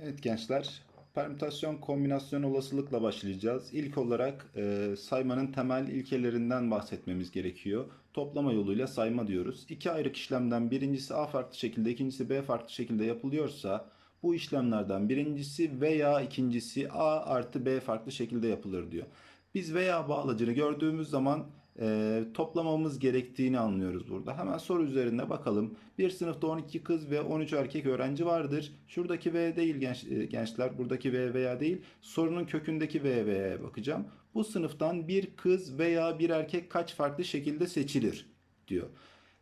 Evet gençler, permütasyon kombinasyon olasılıkla başlayacağız. İlk olarak e, saymanın temel ilkelerinden bahsetmemiz gerekiyor. Toplama yoluyla sayma diyoruz. İki ayrı işlemden birincisi A farklı şekilde, ikincisi B farklı şekilde yapılıyorsa bu işlemlerden birincisi veya ikincisi A artı B farklı şekilde yapılır diyor. Biz veya bağlacını gördüğümüz zaman e, toplamamız gerektiğini anlıyoruz burada. Hemen soru üzerinde bakalım. Bir sınıfta 12 kız ve 13 erkek öğrenci vardır. Şuradaki V değil genç, e, gençler, buradaki V veya değil. Sorunun kökündeki V veya bakacağım. Bu sınıftan bir kız veya bir erkek kaç farklı şekilde seçilir diyor.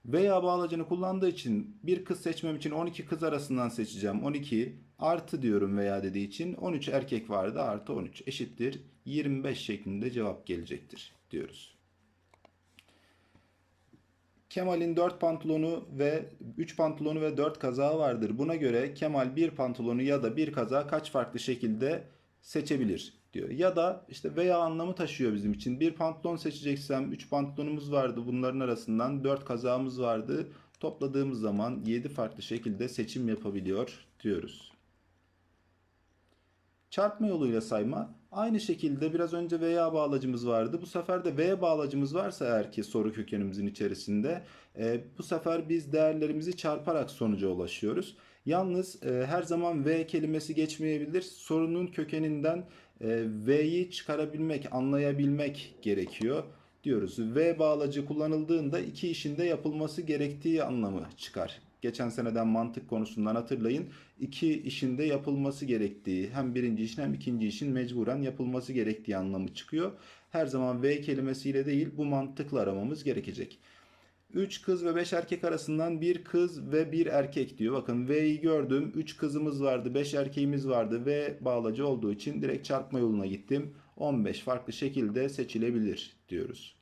Veya bağlacını kullandığı için bir kız seçmem için 12 kız arasından seçeceğim. 12 artı diyorum veya dediği için 13 erkek vardı artı 13 eşittir 25 şeklinde cevap gelecektir diyoruz. Kemal'in 4 pantolonu ve 3 pantolonu ve 4 kazağı vardır. Buna göre Kemal bir pantolonu ya da bir kazağı kaç farklı şekilde seçebilir diyor. Ya da işte veya anlamı taşıyor bizim için. Bir pantolon seçeceksem 3 pantolonumuz vardı. Bunların arasından 4 kazağımız vardı. Topladığımız zaman 7 farklı şekilde seçim yapabiliyor diyoruz. Çarpma yoluyla sayma. Aynı şekilde biraz önce veya bağlacımız vardı. Bu sefer de V bağlacımız varsa eğer ki soru kökenimizin içerisinde e, bu sefer biz değerlerimizi çarparak sonuca ulaşıyoruz. Yalnız e, her zaman V kelimesi geçmeyebilir. Sorunun kökeninden e, V'yi çıkarabilmek, anlayabilmek gerekiyor diyoruz. V bağlacı kullanıldığında iki işin de yapılması gerektiği anlamı çıkar geçen seneden mantık konusundan hatırlayın. İki işin de yapılması gerektiği hem birinci işin hem ikinci işin mecburen yapılması gerektiği anlamı çıkıyor. Her zaman V kelimesiyle değil bu mantıkla aramamız gerekecek. 3 kız ve 5 erkek arasından bir kız ve bir erkek diyor. Bakın V'yi gördüm. 3 kızımız vardı, 5 erkeğimiz vardı. V bağlacı olduğu için direkt çarpma yoluna gittim. 15 farklı şekilde seçilebilir diyoruz.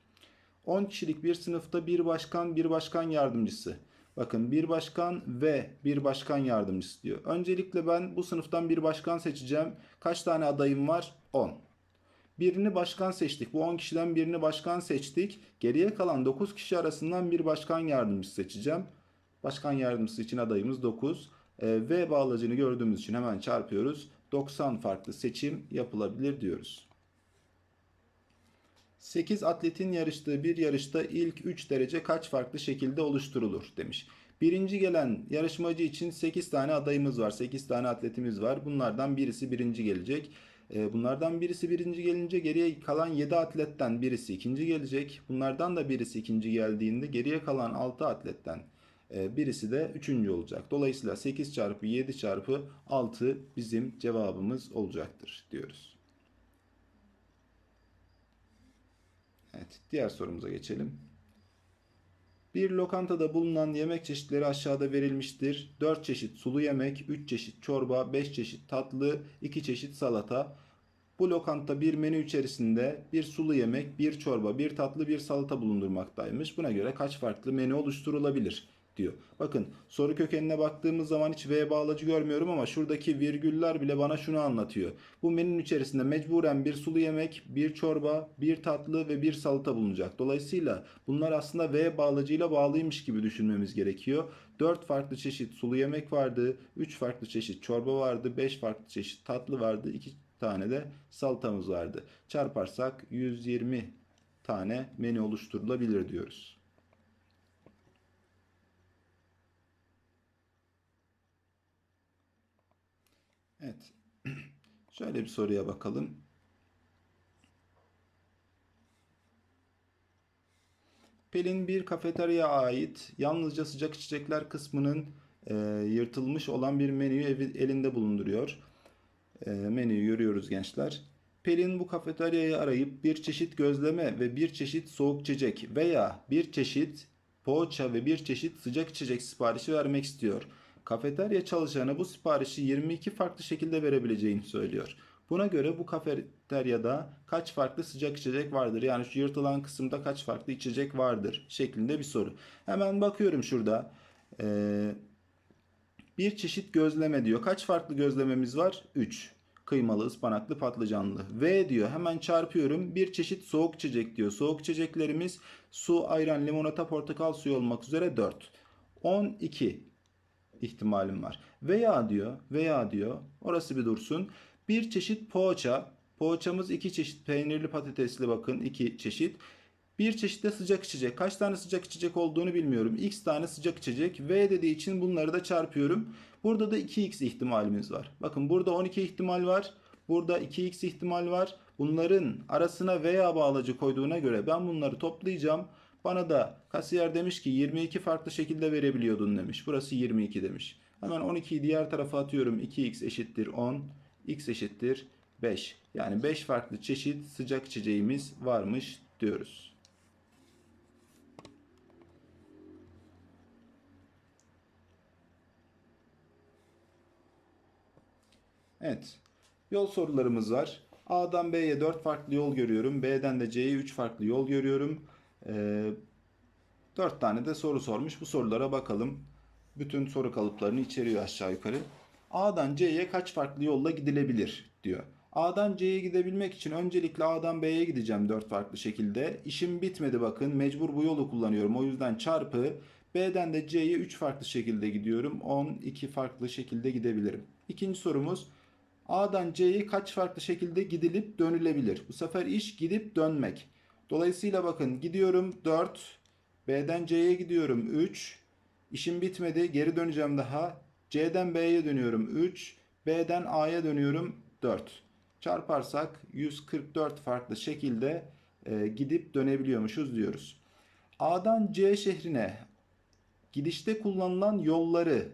10 kişilik bir sınıfta bir başkan, bir başkan yardımcısı. Bakın bir başkan ve bir başkan yardımcısı diyor. Öncelikle ben bu sınıftan bir başkan seçeceğim. Kaç tane adayım var? 10. Birini başkan seçtik. Bu 10 kişiden birini başkan seçtik. Geriye kalan 9 kişi arasından bir başkan yardımcısı seçeceğim. Başkan yardımcısı için adayımız 9. E, v bağlacını gördüğümüz için hemen çarpıyoruz. 90 farklı seçim yapılabilir diyoruz. 8 atletin yarıştığı bir yarışta ilk 3 derece kaç farklı şekilde oluşturulur demiş. Birinci gelen yarışmacı için 8 tane adayımız var. 8 tane atletimiz var. Bunlardan birisi birinci gelecek. Ee, bunlardan birisi birinci gelince geriye kalan 7 atletten birisi ikinci gelecek. Bunlardan da birisi ikinci geldiğinde geriye kalan 6 atletten e, birisi de üçüncü olacak. Dolayısıyla 8 çarpı 7 çarpı 6 bizim cevabımız olacaktır diyoruz. Evet, diğer sorumuza geçelim. Bir lokantada bulunan yemek çeşitleri aşağıda verilmiştir. 4 çeşit sulu yemek, 3 çeşit çorba, 5 çeşit tatlı, 2 çeşit salata. Bu lokanta bir menü içerisinde bir sulu yemek, bir çorba, bir tatlı, bir salata bulundurmaktaymış. Buna göre kaç farklı menü oluşturulabilir diyor. Bakın soru kökenine baktığımız zaman hiç V bağlacı görmüyorum ama şuradaki virgüller bile bana şunu anlatıyor. Bu menünün içerisinde mecburen bir sulu yemek, bir çorba, bir tatlı ve bir salata bulunacak. Dolayısıyla bunlar aslında V bağlacıyla bağlıymış gibi düşünmemiz gerekiyor. 4 farklı çeşit sulu yemek vardı, 3 farklı çeşit çorba vardı, 5 farklı çeşit tatlı vardı, 2 tane de salatamız vardı. Çarparsak 120 tane menü oluşturulabilir diyoruz. Evet. Şöyle bir soruya bakalım. Pelin bir kafeteryaya ait yalnızca sıcak içecekler kısmının e, yırtılmış olan bir menüyü evi, elinde bulunduruyor. E, menüyü görüyoruz gençler. Pelin bu kafeteryayı arayıp bir çeşit gözleme ve bir çeşit soğuk içecek veya bir çeşit poğaça ve bir çeşit sıcak içecek siparişi vermek istiyor. Kafeterya çalışanı bu siparişi 22 farklı şekilde verebileceğini söylüyor. Buna göre bu kafeteryada kaç farklı sıcak içecek vardır? Yani şu yırtılan kısımda kaç farklı içecek vardır? Şeklinde bir soru. Hemen bakıyorum şurada. Ee, bir çeşit gözleme diyor. Kaç farklı gözlememiz var? 3. Kıymalı, ıspanaklı, patlıcanlı. V diyor. Hemen çarpıyorum. Bir çeşit soğuk içecek diyor. Soğuk içeceklerimiz su, ayran, limonata, portakal suyu olmak üzere 4. 12 ihtimalim var. Veya diyor, veya diyor. Orası bir dursun. Bir çeşit poğaça. Poğaçamız iki çeşit peynirli patatesli bakın iki çeşit. Bir çeşit de sıcak içecek. Kaç tane sıcak içecek olduğunu bilmiyorum. X tane sıcak içecek. V dediği için bunları da çarpıyorum. Burada da 2x ihtimalimiz var. Bakın burada 12 ihtimal var. Burada 2x ihtimal var. Bunların arasına veya bağlacı koyduğuna göre ben bunları toplayacağım. Bana da kasiyer demiş ki 22 farklı şekilde verebiliyordun demiş. Burası 22 demiş. Hemen 12'yi diğer tarafa atıyorum. 2x eşittir 10. x eşittir 5. Yani 5 farklı çeşit sıcak içeceğimiz varmış diyoruz. Evet. Yol sorularımız var. A'dan B'ye 4 farklı yol görüyorum. B'den de C'ye 3 farklı yol görüyorum. Ee, 4 tane de soru sormuş. Bu sorulara bakalım. Bütün soru kalıplarını içeriyor aşağı yukarı. A'dan C'ye kaç farklı yolla gidilebilir diyor. A'dan C'ye gidebilmek için öncelikle A'dan B'ye gideceğim 4 farklı şekilde. İşim bitmedi bakın. Mecbur bu yolu kullanıyorum. O yüzden çarpı B'den de C'ye 3 farklı şekilde gidiyorum. 12 farklı şekilde gidebilirim. İkinci sorumuz A'dan C'ye kaç farklı şekilde gidilip dönülebilir? Bu sefer iş gidip dönmek. Dolayısıyla bakın gidiyorum 4, B'den C'ye gidiyorum 3, işim bitmedi geri döneceğim daha. C'den B'ye dönüyorum 3, B'den A'ya dönüyorum 4. Çarparsak 144 farklı şekilde e, gidip dönebiliyormuşuz diyoruz. A'dan C şehrine gidişte kullanılan yolları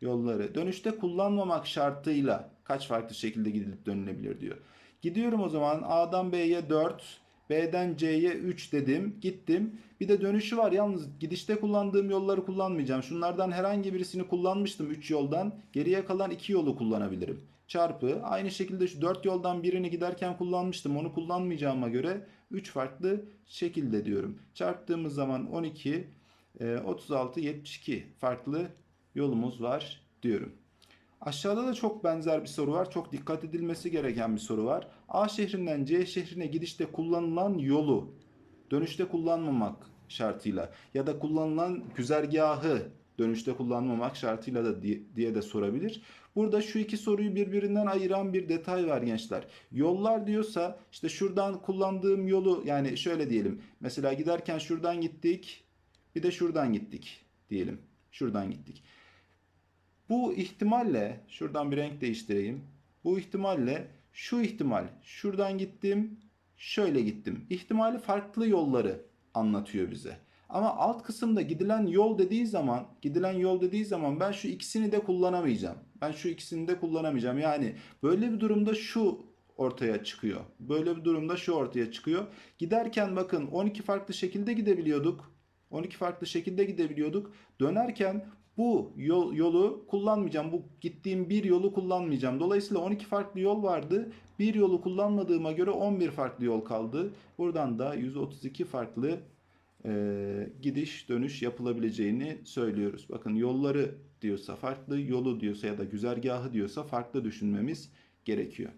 yolları dönüşte kullanmamak şartıyla kaç farklı şekilde gidilip dönülebilir diyor. Gidiyorum o zaman A'dan B'ye 4, B'den C'ye 3 dedim. Gittim. Bir de dönüşü var. Yalnız gidişte kullandığım yolları kullanmayacağım. Şunlardan herhangi birisini kullanmıştım 3 yoldan. Geriye kalan 2 yolu kullanabilirim. Çarpı aynı şekilde şu 4 yoldan birini giderken kullanmıştım. Onu kullanmayacağıma göre 3 farklı şekilde diyorum. Çarptığımız zaman 12, 36, 72 farklı yolumuz var diyorum. Aşağıda da çok benzer bir soru var. Çok dikkat edilmesi gereken bir soru var. A şehrinden C şehrine gidişte kullanılan yolu dönüşte kullanmamak şartıyla ya da kullanılan güzergahı dönüşte kullanmamak şartıyla da diye de sorabilir. Burada şu iki soruyu birbirinden ayıran bir detay var gençler. Yollar diyorsa işte şuradan kullandığım yolu yani şöyle diyelim. Mesela giderken şuradan gittik bir de şuradan gittik diyelim. Şuradan gittik. Bu ihtimalle şuradan bir renk değiştireyim. Bu ihtimalle şu ihtimal şuradan gittim şöyle gittim. İhtimali farklı yolları anlatıyor bize. Ama alt kısımda gidilen yol dediği zaman, gidilen yol dediği zaman ben şu ikisini de kullanamayacağım. Ben şu ikisini de kullanamayacağım. Yani böyle bir durumda şu ortaya çıkıyor. Böyle bir durumda şu ortaya çıkıyor. Giderken bakın 12 farklı şekilde gidebiliyorduk. 12 farklı şekilde gidebiliyorduk. Dönerken bu yol, yolu kullanmayacağım. Bu gittiğim bir yolu kullanmayacağım. Dolayısıyla 12 farklı yol vardı. Bir yolu kullanmadığıma göre 11 farklı yol kaldı. Buradan da 132 farklı e, gidiş dönüş yapılabileceğini söylüyoruz. Bakın yolları diyorsa farklı, yolu diyorsa ya da güzergahı diyorsa farklı düşünmemiz gerekiyor.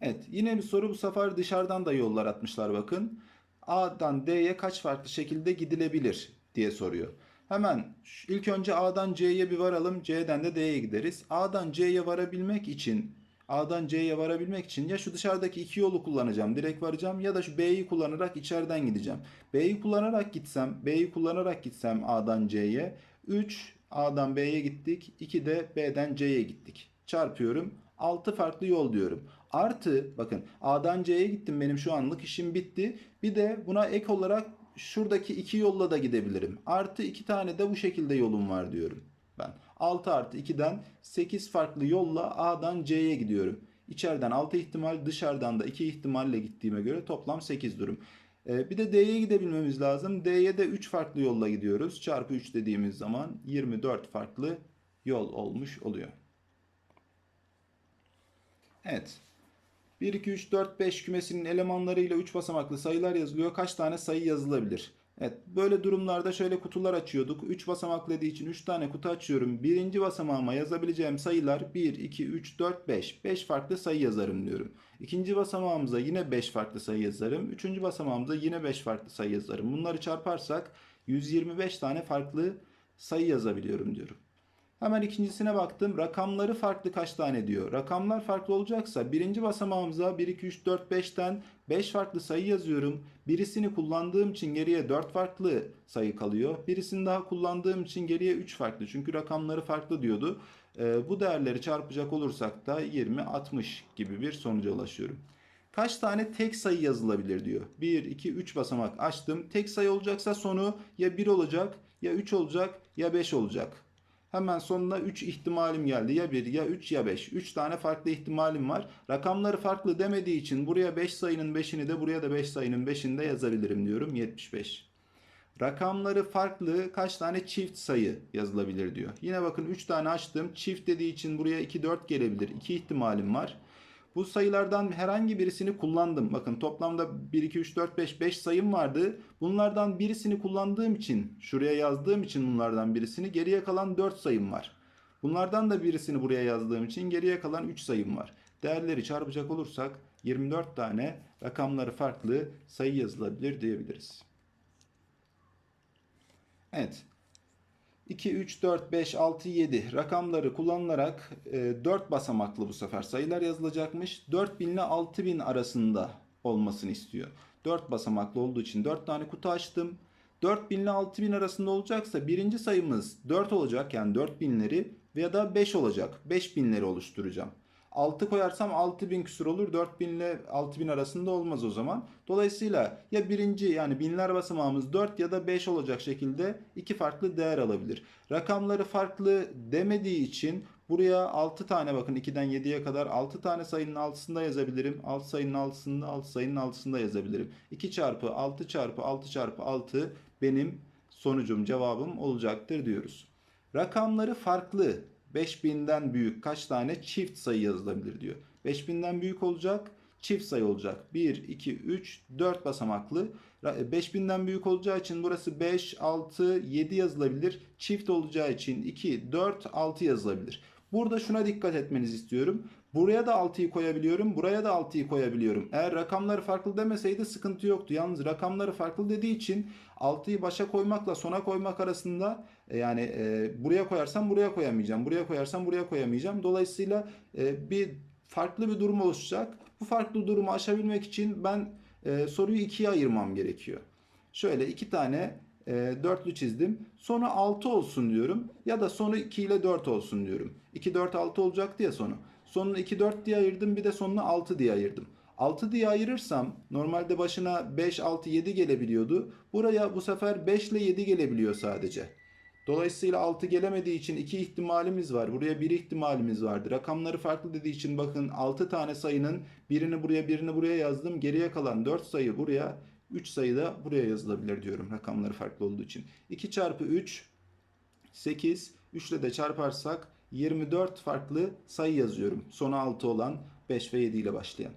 Evet yine bir soru bu sefer dışarıdan da yollar atmışlar bakın. A'dan D'ye kaç farklı şekilde gidilebilir diye soruyor. Hemen ilk önce A'dan C'ye bir varalım. C'den de D'ye gideriz. A'dan C'ye varabilmek için A'dan C'ye varabilmek için ya şu dışarıdaki iki yolu kullanacağım. Direkt varacağım ya da şu B'yi kullanarak içeriden gideceğim. B'yi kullanarak gitsem, B'yi kullanarak gitsem A'dan C'ye 3 A'dan B'ye gittik. 2 de B'den C'ye gittik. Çarpıyorum. 6 farklı yol diyorum. Artı bakın A'dan C'ye gittim benim şu anlık işim bitti. Bir de buna ek olarak şuradaki iki yolla da gidebilirim. Artı iki tane de bu şekilde yolum var diyorum ben. 6 artı 2'den 8 farklı yolla A'dan C'ye gidiyorum. İçeriden 6 ihtimal dışarıdan da 2 ihtimalle gittiğime göre toplam 8 durum. Ee, bir de D'ye gidebilmemiz lazım. D'ye de 3 farklı yolla gidiyoruz. Çarpı 3 dediğimiz zaman 24 farklı yol olmuş oluyor. Evet. 1, 2, 3, 4, 5 kümesinin elemanlarıyla 3 basamaklı sayılar yazılıyor. Kaç tane sayı yazılabilir? Evet böyle durumlarda şöyle kutular açıyorduk. 3 basamaklı dediği için 3 tane kutu açıyorum. Birinci basamağıma yazabileceğim sayılar 1, 2, 3, 4, 5. 5 farklı sayı yazarım diyorum. İkinci basamağımıza yine 5 farklı sayı yazarım. Üçüncü basamağımıza yine 5 farklı sayı yazarım. Bunları çarparsak 125 tane farklı sayı yazabiliyorum diyorum. Hemen ikincisine baktım. Rakamları farklı kaç tane diyor. Rakamlar farklı olacaksa birinci basamağımıza 1, 2, 3, 4, 5'ten 5 farklı sayı yazıyorum. Birisini kullandığım için geriye 4 farklı sayı kalıyor. Birisini daha kullandığım için geriye 3 farklı. Çünkü rakamları farklı diyordu. Ee, bu değerleri çarpacak olursak da 20, 60 gibi bir sonuca ulaşıyorum. Kaç tane tek sayı yazılabilir diyor. 1, 2, 3 basamak açtım. Tek sayı olacaksa sonu ya 1 olacak, ya 3 olacak, ya 5 olacak. Hemen sonuna 3 ihtimalim geldi. Ya 1 ya 3 ya 5. 3 tane farklı ihtimalim var. Rakamları farklı demediği için buraya 5 sayının 5'ini de buraya da 5 sayının 5'ini de yazabilirim diyorum. 75. Rakamları farklı kaç tane çift sayı yazılabilir diyor. Yine bakın 3 tane açtım. Çift dediği için buraya 2 4 gelebilir. 2 ihtimalim var. Bu sayılardan herhangi birisini kullandım. Bakın toplamda 1, 2, 3, 4, 5, 5 sayım vardı. Bunlardan birisini kullandığım için, şuraya yazdığım için bunlardan birisini geriye kalan 4 sayım var. Bunlardan da birisini buraya yazdığım için geriye kalan 3 sayım var. Değerleri çarpacak olursak 24 tane rakamları farklı sayı yazılabilir diyebiliriz. Evet. 2, 3, 4, 5, 6, 7 rakamları kullanılarak e, 4 basamaklı bu sefer sayılar yazılacakmış. 4000 ile 6000 arasında olmasını istiyor. 4 basamaklı olduğu için 4 tane kutu açtım. 4000 ile 6000 arasında olacaksa birinci sayımız 4 olacak yani 4000'leri veya da 5 olacak. 5000'leri oluşturacağım. 6 koyarsam 6000 küsur olur. 4000 ile 6000 arasında olmaz o zaman. Dolayısıyla ya birinci yani binler basamağımız 4 ya da 5 olacak şekilde iki farklı değer alabilir. Rakamları farklı demediği için buraya 6 tane bakın 2'den 7'ye kadar 6 tane sayının altısında yazabilirim. 6 sayının altısında 6 sayının altısında yazabilirim. 2 çarpı 6 çarpı 6 çarpı 6 benim sonucum cevabım olacaktır diyoruz. Rakamları farklı 5000'den büyük kaç tane çift sayı yazılabilir diyor. 5000'den büyük olacak, çift sayı olacak. 1, 2, 3, 4 basamaklı. 5000'den büyük olacağı için burası 5, 6, 7 yazılabilir. Çift olacağı için 2, 4, 6 yazılabilir. Burada şuna dikkat etmenizi istiyorum. Buraya da 6'yı koyabiliyorum. Buraya da 6'yı koyabiliyorum. Eğer rakamları farklı demeseydi sıkıntı yoktu. Yalnız rakamları farklı dediği için 6'yı başa koymakla sona koymak arasında e, yani e, buraya koyarsam buraya koyamayacağım. Buraya koyarsam buraya koyamayacağım. Dolayısıyla e, bir farklı bir durum oluşacak. Bu farklı durumu aşabilmek için ben e, soruyu ikiye ayırmam gerekiyor. Şöyle iki tane e, dörtlü çizdim. Sonu 6 olsun diyorum. Ya da sonu 2 ile 4 olsun diyorum. 2, 4, 6 olacaktı ya sonu. Sonunu 2, 4 diye ayırdım. Bir de sonunu 6 diye ayırdım. 6 diye ayırırsam normalde başına 5, 6, 7 gelebiliyordu. Buraya bu sefer 5 ile 7 gelebiliyor sadece. Dolayısıyla 6 gelemediği için 2 ihtimalimiz var. Buraya 1 ihtimalimiz vardı. Rakamları farklı dediği için bakın 6 tane sayının birini buraya birini buraya yazdım. Geriye kalan 4 sayı buraya 3 sayı da buraya yazılabilir diyorum rakamları farklı olduğu için. 2 çarpı 3 8 3 ile de çarparsak 24 farklı sayı yazıyorum. Sonu 6 olan 5 ve 7 ile başlayan.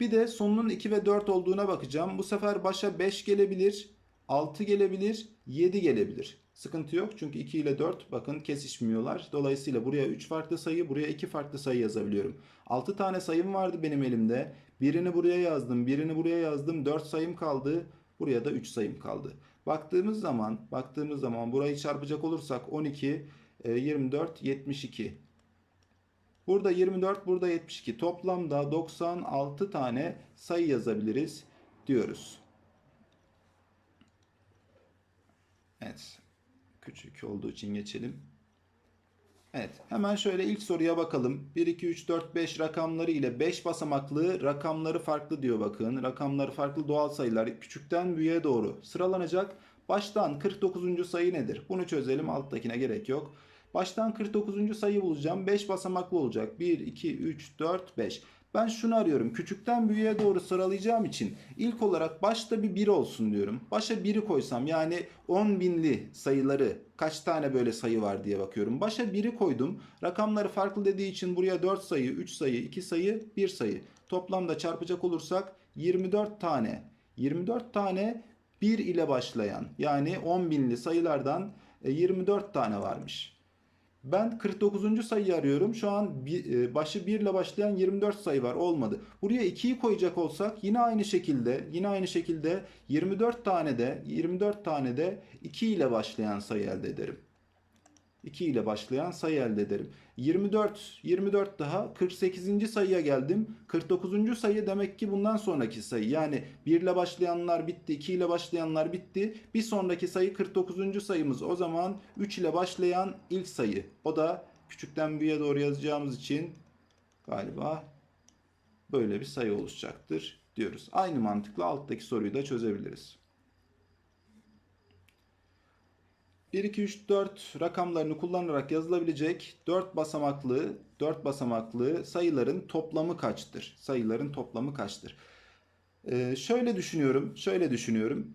Bir de sonunun 2 ve 4 olduğuna bakacağım. Bu sefer başa 5 gelebilir, 6 gelebilir, 7 gelebilir. Sıkıntı yok çünkü 2 ile 4 bakın kesişmiyorlar. Dolayısıyla buraya 3 farklı sayı, buraya 2 farklı sayı yazabiliyorum. 6 tane sayım vardı benim elimde. Birini buraya yazdım, birini buraya yazdım. 4 sayım kaldı. Buraya da 3 sayım kaldı. Baktığımız zaman, baktığımız zaman burayı çarpacak olursak 12, 24, 72. Burada 24, burada 72. Toplamda 96 tane sayı yazabiliriz diyoruz. Evet. Küçük olduğu için geçelim. Evet. Hemen şöyle ilk soruya bakalım. 1, 2, 3, 4, 5 rakamları ile 5 basamaklı rakamları farklı diyor bakın. Rakamları farklı doğal sayılar küçükten büyüğe doğru sıralanacak. Baştan 49. sayı nedir? Bunu çözelim. Alttakine gerek yok. Baştan 49. sayı bulacağım. 5 basamaklı olacak. 1, 2, 3, 4, 5. Ben şunu arıyorum. Küçükten büyüğe doğru sıralayacağım için ilk olarak başta bir 1 olsun diyorum. Başa 1'i koysam yani 10 binli sayıları kaç tane böyle sayı var diye bakıyorum. Başa 1'i koydum. Rakamları farklı dediği için buraya 4 sayı, 3 sayı, 2 sayı, 1 sayı. Toplamda çarpacak olursak 24 tane. 24 tane 1 ile başlayan yani 10 binli sayılardan 24 tane varmış. Ben 49. sayıyı arıyorum. Şu an bir, başı 1 ile başlayan 24 sayı var. Olmadı. Buraya 2'yi koyacak olsak yine aynı şekilde yine aynı şekilde 24 tane de 24 tane de 2 ile başlayan sayı elde ederim. 2 ile başlayan sayı elde ederim. 24, 24 daha 48. sayıya geldim. 49. sayı demek ki bundan sonraki sayı. Yani 1 ile başlayanlar bitti, 2 ile başlayanlar bitti. Bir sonraki sayı 49. sayımız. O zaman 3 ile başlayan ilk sayı. O da küçükten büyüğe doğru yazacağımız için galiba böyle bir sayı oluşacaktır diyoruz. Aynı mantıkla alttaki soruyu da çözebiliriz. 1, 2, 3, 4 rakamlarını kullanarak yazılabilecek 4 basamaklı 4 basamaklı sayıların toplamı kaçtır? Sayıların toplamı kaçtır? Ee, şöyle düşünüyorum, şöyle düşünüyorum.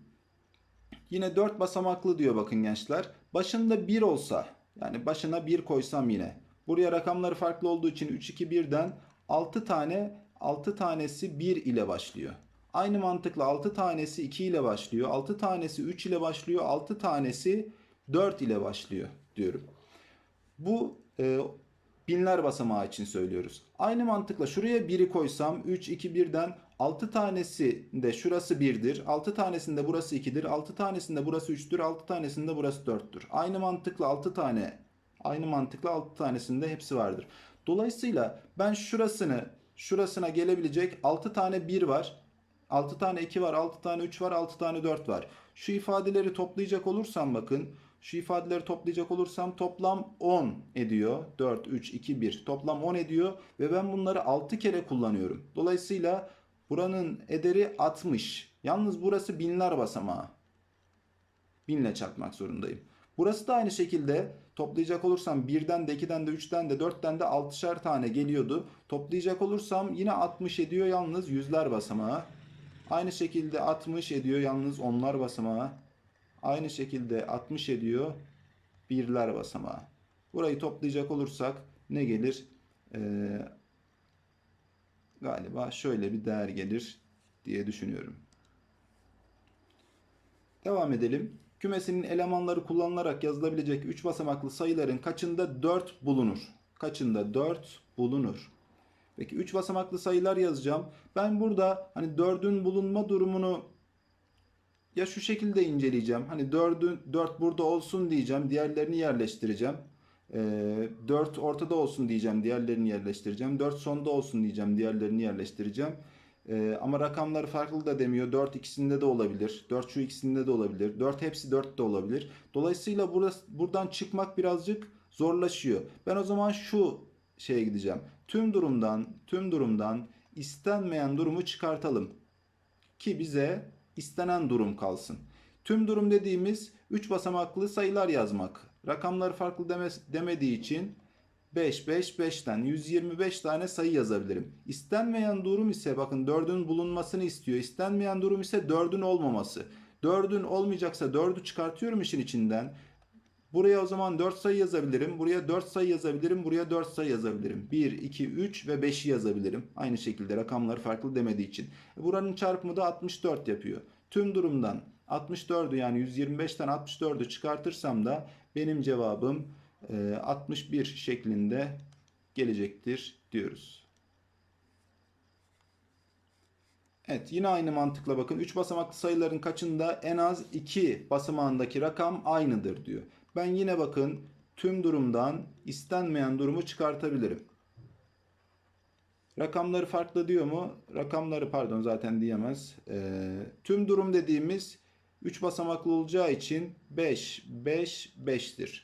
Yine 4 basamaklı diyor bakın gençler. Başında 1 olsa, yani başına 1 koysam yine. Buraya rakamları farklı olduğu için 3, 2, 1'den 6 tane 6 tanesi 1 ile başlıyor. Aynı mantıkla 6 tanesi 2 ile başlıyor. 6 tanesi 3 ile başlıyor. 6 tanesi 4 ile başlıyor diyorum. Bu e, binler basamağı için söylüyoruz. Aynı mantıkla şuraya 1'i koysam 3, 2, 1'den 6 tanesi de şurası 1'dir. 6 tanesinde burası 2'dir. 6 tanesinde burası 3'tür. 6 tanesinde burası 4'tür. Aynı mantıkla 6 tane aynı mantıkla 6 tanesinde hepsi vardır. Dolayısıyla ben şurasını şurasına gelebilecek 6 tane 1 var. 6 tane 2 var, 6 tane 3 var, 6 tane 4 var. Şu ifadeleri toplayacak olursam bakın şu ifadeleri toplayacak olursam toplam 10 ediyor. 4, 3, 2, 1. Toplam 10 ediyor ve ben bunları 6 kere kullanıyorum. Dolayısıyla buranın ederi 60. Yalnız burası binler basamağı. Binle çarpmak zorundayım. Burası da aynı şekilde toplayacak olursam 1'den de 2'den de 3'ten de 4'ten de 6'şer tane geliyordu. Toplayacak olursam yine 60 ediyor yalnız yüzler basamağı. Aynı şekilde 60 ediyor yalnız onlar basamağı. Aynı şekilde 60 ediyor birler basamağı. Burayı toplayacak olursak ne gelir? Ee, galiba şöyle bir değer gelir diye düşünüyorum. Devam edelim. Kümesinin elemanları kullanılarak yazılabilecek 3 basamaklı sayıların kaçında 4 bulunur? Kaçında 4 bulunur? Peki 3 basamaklı sayılar yazacağım. Ben burada hani 4'ün bulunma durumunu ya şu şekilde inceleyeceğim. Hani 4'ün 4 burada olsun diyeceğim. Diğerlerini yerleştireceğim. E, 4 ortada olsun diyeceğim. Diğerlerini yerleştireceğim. 4 sonda olsun diyeceğim. Diğerlerini yerleştireceğim. E, ama rakamları farklı da demiyor. 4 ikisinde de olabilir. 4 şu ikisinde de olabilir. 4 hepsi 4 de olabilir. Dolayısıyla burası, buradan çıkmak birazcık zorlaşıyor. Ben o zaman şu şeye gideceğim. Tüm durumdan, tüm durumdan istenmeyen durumu çıkartalım. Ki bize istenen durum kalsın. Tüm durum dediğimiz 3 basamaklı sayılar yazmak. Rakamları farklı deme, demediği için 5, 5, 5'ten 125 tane sayı yazabilirim. İstenmeyen durum ise bakın 4'ün bulunmasını istiyor. İstenmeyen durum ise 4'ün olmaması. 4'ün olmayacaksa 4'ü çıkartıyorum işin içinden. Buraya o zaman 4 sayı yazabilirim. Buraya 4 sayı yazabilirim. Buraya 4 sayı yazabilirim. 1, 2, 3 ve 5'i yazabilirim. Aynı şekilde rakamları farklı demediği için. Buranın çarpımı da 64 yapıyor. Tüm durumdan 64'ü yani 125'ten 64'ü çıkartırsam da benim cevabım 61 şeklinde gelecektir diyoruz. Evet yine aynı mantıkla bakın 3 basamaklı sayıların kaçında en az 2 basamağındaki rakam aynıdır diyor. Ben yine bakın tüm durumdan istenmeyen durumu çıkartabilirim. Rakamları farklı diyor mu? Rakamları pardon zaten diyemez. Ee, tüm durum dediğimiz 3 basamaklı olacağı için 5, 5, 5'tir.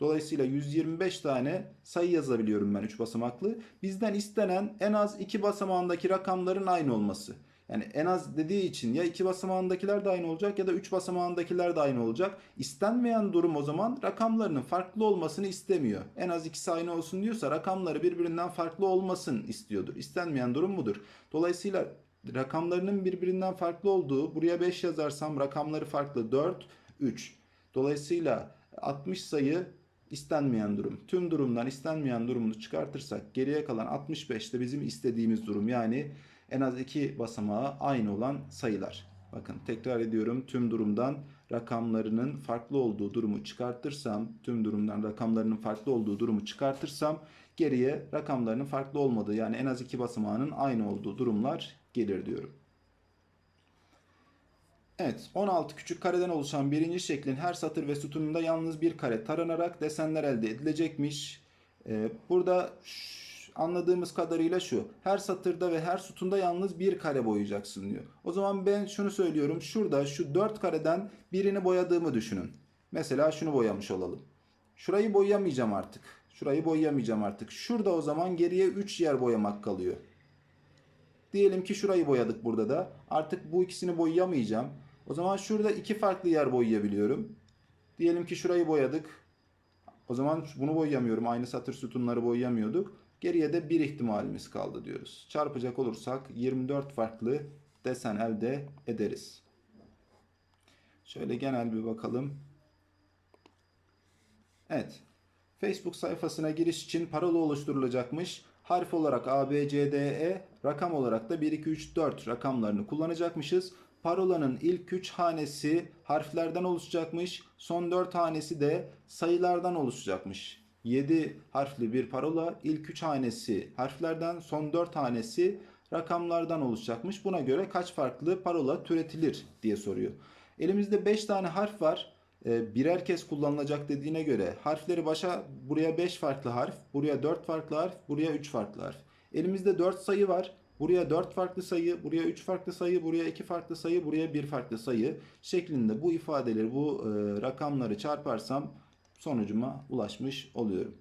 Dolayısıyla 125 tane sayı yazabiliyorum ben 3 basamaklı. Bizden istenen en az 2 basamağındaki rakamların aynı olması. Yani en az dediği için ya 2 basamağındakiler de aynı olacak ya da 3 basamağındakiler de aynı olacak. İstenmeyen durum o zaman rakamlarının farklı olmasını istemiyor. En az ikisi aynı olsun diyorsa rakamları birbirinden farklı olmasın istiyordur. İstenmeyen durum budur. Dolayısıyla rakamlarının birbirinden farklı olduğu buraya 5 yazarsam rakamları farklı 4, 3. Dolayısıyla 60 sayı istenmeyen durum. Tüm durumdan istenmeyen durumunu çıkartırsak geriye kalan 65 de bizim istediğimiz durum. Yani en az iki basamağı aynı olan sayılar. Bakın tekrar ediyorum tüm durumdan rakamlarının farklı olduğu durumu çıkartırsam, tüm durumdan rakamlarının farklı olduğu durumu çıkartırsam geriye rakamlarının farklı olmadığı yani en az iki basamağının aynı olduğu durumlar gelir diyorum. Evet, 16 küçük kareden oluşan birinci şeklin her satır ve sütununda yalnız bir kare taranarak desenler elde edilecekmiş. Ee, burada ş- anladığımız kadarıyla şu. Her satırda ve her sütunda yalnız bir kare boyayacaksın diyor. O zaman ben şunu söylüyorum. Şurada şu 4 kareden birini boyadığımı düşünün. Mesela şunu boyamış olalım. Şurayı boyayamayacağım artık. Şurayı boyayamayacağım artık. Şurada o zaman geriye 3 yer boyamak kalıyor. Diyelim ki şurayı boyadık burada da. Artık bu ikisini boyayamayacağım. O zaman şurada iki farklı yer boyayabiliyorum. Diyelim ki şurayı boyadık. O zaman bunu boyayamıyorum. Aynı satır sütunları boyayamıyorduk. Geriye de bir ihtimalimiz kaldı diyoruz. Çarpacak olursak 24 farklı desen elde ederiz. Şöyle genel bir bakalım. Evet. Facebook sayfasına giriş için parola oluşturulacakmış. Harf olarak A, B, C, D, E, rakam olarak da 1, 2, 3, 4 rakamlarını kullanacakmışız. Parolanın ilk 3 hanesi harflerden oluşacakmış. Son 4 hanesi de sayılardan oluşacakmış. 7 harfli bir parola ilk 3 hanesi harflerden son 4 hanesi rakamlardan oluşacakmış. Buna göre kaç farklı parola türetilir diye soruyor. Elimizde 5 tane harf var. E, birer kez kullanılacak dediğine göre harfleri başa buraya 5 farklı harf, buraya 4 farklı harf, buraya 3 farklı harf. Elimizde 4 sayı var. Buraya 4 farklı sayı, buraya 3 farklı sayı, buraya 2 farklı sayı, buraya 1 farklı sayı şeklinde bu ifadeleri, bu e, rakamları çarparsam sonucuma ulaşmış oluyorum.